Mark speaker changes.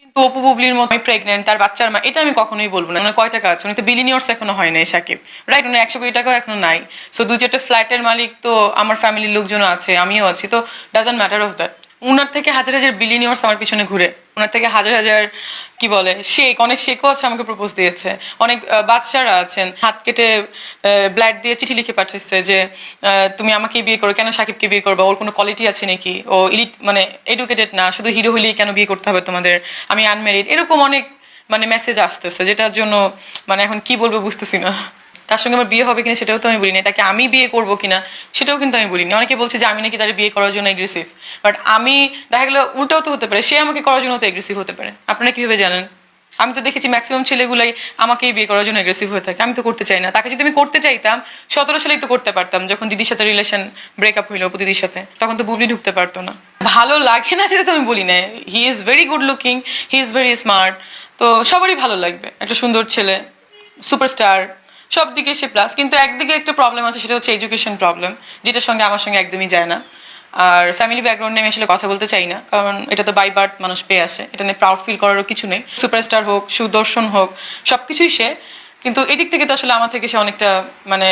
Speaker 1: কিন্তু অপু বুবলির মতো প্রেগনেন্ট তার বাচ্চার মা, এটা আমি কখনোই বলব না। মানে কয় টাকা আছে? উনি তো বিলিনিয়র্স এখনও হয় নাই, সাকিব। রাইট উনি একশো কোটি টাকাও এখনও নাই। সো দু চারটে ফ্ল্যাটের মালিক তো আমার ফ্যামিলির লোকজনও আছে, আমিও আছি। তো ডাজেন্ট ম্যাটার অফ দ্যাট উনার থেকে হাজার হাজার বিলিনিয়র্স আমার পিছনে ঘুরে। ওনার থেকে হাজার হাজার, কি বলে শেক অনেক শেকও আছে আমাকে প্রপোজ দিয়েছে। অনেক বাচ্চারা আছেন। হাত কেটে ব্লাড দিয়ে চিঠি লিখে পাঠাচ্ছে যে তুমি আমাকে বিয়ে করো, কেন সাকিবকে বিয়ে করবে? ওর কোনো কোয়ালিটি আছে নাকি? ও ইলিট মানে এডুকেটেড না। শুধু হিরো হলেই কেন বিয়ে করতে হবে তোমাদের? আমি আনমেরিড এরকম অনেক মানে মেসেজ আসতেছে, যেটার জন্য মানে এখন কি বলব বুঝতেছি না। তার সঙ্গে আমার বিয়ে হবে কিনা সেটাও তো আমি বলি না তাকে আমি বিয়ে করব কিনা সেটাও কিন্তু আমি বলিনি। অনেকে বলছে যে আমি নাকি তার বিয়ে করার জন্য এগ্রেসিভ বাট আমি দেখা গেলো উল্টাও তো হতে পারে, সে আমাকে করার জন্য তো এগ্রেসিভ হতে পারে। আপনারা কীভাবে জানেন? আমি তো দেখেছি ম্যাক্সিমাম ছেলেগুলাই আমাকেই বিয়ে করার জন্য এগ্রেসিভ হয়ে থাকে, আমি তো করতে চাই না। তাকে যদি আমি করতে চাইতাম, সতেরো সালেই তো করতে পারতাম, যখন দিদির সাথে রিলেশন ব্রেকআপ হইল দিদির সাথে, তখন তো বুবলি ঢুকতে পারতো না। ভালো লাগে না সেটা তো আমি বলি না he is very good looking he is very smart তো সবারই ভালো লাগবে। একটা সুন্দর ছেলে সুপারস্টার সব দিকে সে প্লাস কিন্তু একদিকে একটা প্রবলেম আছে, সেটা হচ্ছে এডুকেশন প্রবলেম যেটার সঙ্গে আমার সঙ্গে একদমই যায় না। আর ফ্যামিলি ব্যাকগ্রাউন্ড নিয়ে আমি আসলে কথা বলতে চাই না, কারণ এটা তো বাই বার্থ মানুষ পেয়ে আসে। এটা নিয়ে প্রাউড ফিল করারও কিছু নেই। সুপারস্টার হোক, সুদর্শন হোক সব কিছুই সে। কিন্তু এদিক থেকে তো আসলে আমার থেকে সে অনেকটা মানে